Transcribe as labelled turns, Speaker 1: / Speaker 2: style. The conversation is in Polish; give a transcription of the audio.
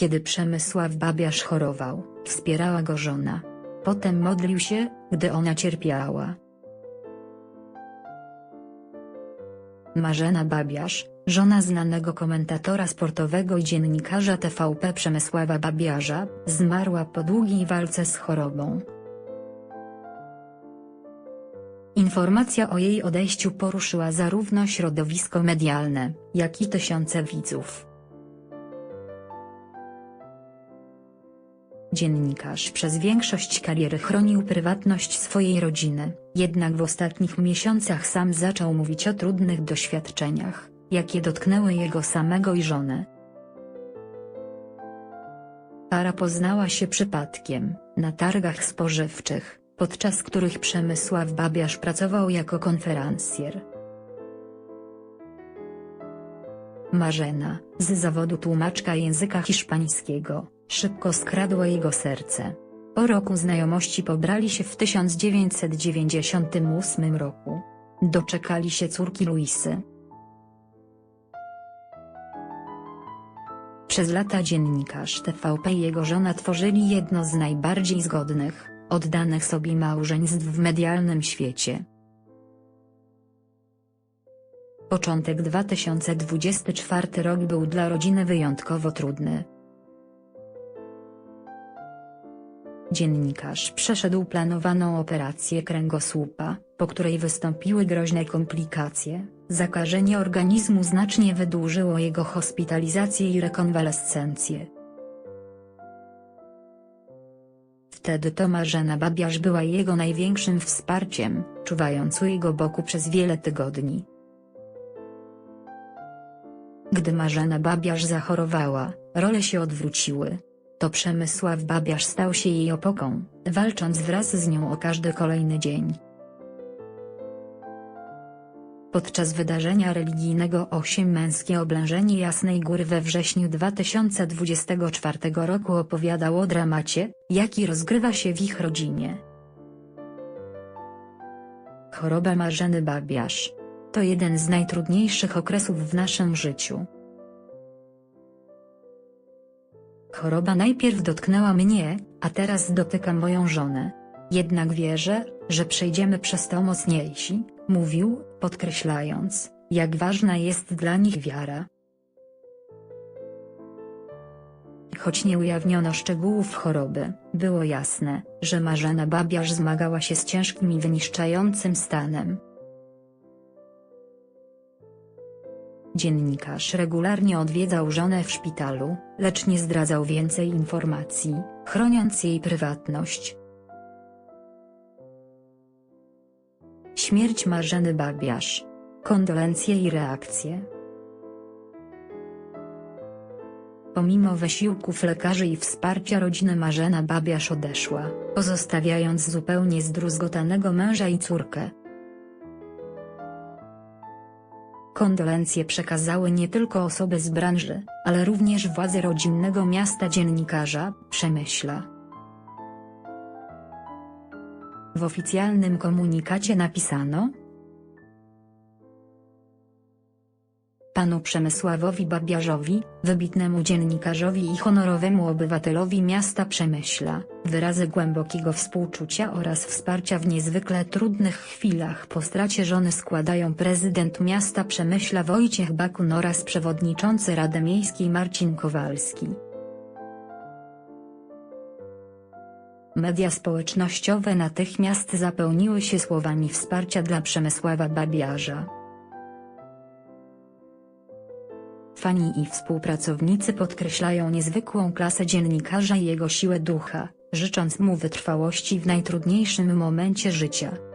Speaker 1: Kiedy Przemysław Babiarz chorował, wspierała go żona. Potem modlił się, gdy ona cierpiała. Marzena Babiarz, żona znanego komentatora sportowego i dziennikarza TVP Przemysława Babiarza, zmarła po długiej walce z chorobą. Informacja o jej odejściu poruszyła zarówno środowisko medialne, jak i tysiące widzów. Dziennikarz przez większość kariery chronił prywatność swojej rodziny, jednak w ostatnich miesiącach sam zaczął mówić o trudnych doświadczeniach, jakie dotknęły jego samego i żonę. Para poznała się przypadkiem, na targach spożywczych, podczas których Przemysław Babiarz pracował jako konferencjer. Marzena, z zawodu tłumaczka języka hiszpańskiego, szybko skradła jego serce. Po roku znajomości pobrali się w 1998 roku. Doczekali się córki Luisy. Przez lata dziennikarz TVP i jego żona tworzyli jedno z najbardziej zgodnych, oddanych sobie małżeństw w medialnym świecie. Początek 2024 rok był dla rodziny wyjątkowo trudny. Dziennikarz przeszedł planowaną operację kręgosłupa, po której wystąpiły groźne komplikacje. Zakażenie organizmu znacznie wydłużyło jego hospitalizację i rekonwalescencję. Wtedy to Marzena Babiarz była jego największym wsparciem, czuwając u jego boku przez wiele tygodni. Gdy Marzena Babiarz zachorowała, role się odwróciły. To Przemysław Babiarz stał się jej opoką, walcząc wraz z nią o każdy kolejny dzień. Podczas wydarzenia religijnego Osiem Męskie Oblężenie Jasnej Góry we wrześniu 2024 roku opowiadał o dramacie, jaki rozgrywa się w ich rodzinie. Choroba Marzeny Babiarz. To jeden z najtrudniejszych okresów w naszym życiu. Choroba najpierw dotknęła mnie, a teraz dotyka moją żonę. Jednak wierzę, że przejdziemy przez to mocniejsi, mówił, podkreślając, jak ważna jest dla nich wiara. Choć nie ujawniono szczegółów choroby, było jasne, że Marzena Babiarz zmagała się z ciężkim i wyniszczającym stanem. Dziennikarz regularnie odwiedzał żonę w szpitalu, lecz nie zdradzał więcej informacji, chroniąc jej prywatność. Śmierć Marzeny Babiarz. Kondolencje i reakcje. Pomimo wysiłków lekarzy i wsparcia rodziny Marzena Babiarz odeszła, pozostawiając zupełnie zdruzgotanego męża i córkę. Kondolencje przekazały nie tylko osoby z branży, ale również władze rodzinnego miasta dziennikarza, Przemyśla. W oficjalnym komunikacie napisano, Panu Przemysławowi Babiarzowi, wybitnemu dziennikarzowi i honorowemu obywatelowi miasta Przemyśla, wyrazy głębokiego współczucia oraz wsparcia w niezwykle trudnych chwilach po stracie żony składają prezydent miasta Przemyśla Wojciech Bakun oraz przewodniczący Rady Miejskiej Marcin Kowalski. Media społecznościowe natychmiast zapełniły się słowami wsparcia dla Przemysława Babiarza. Fani i współpracownicy podkreślają niezwykłą klasę dziennikarza i jego siłę ducha, życząc mu wytrwałości w najtrudniejszym momencie życia.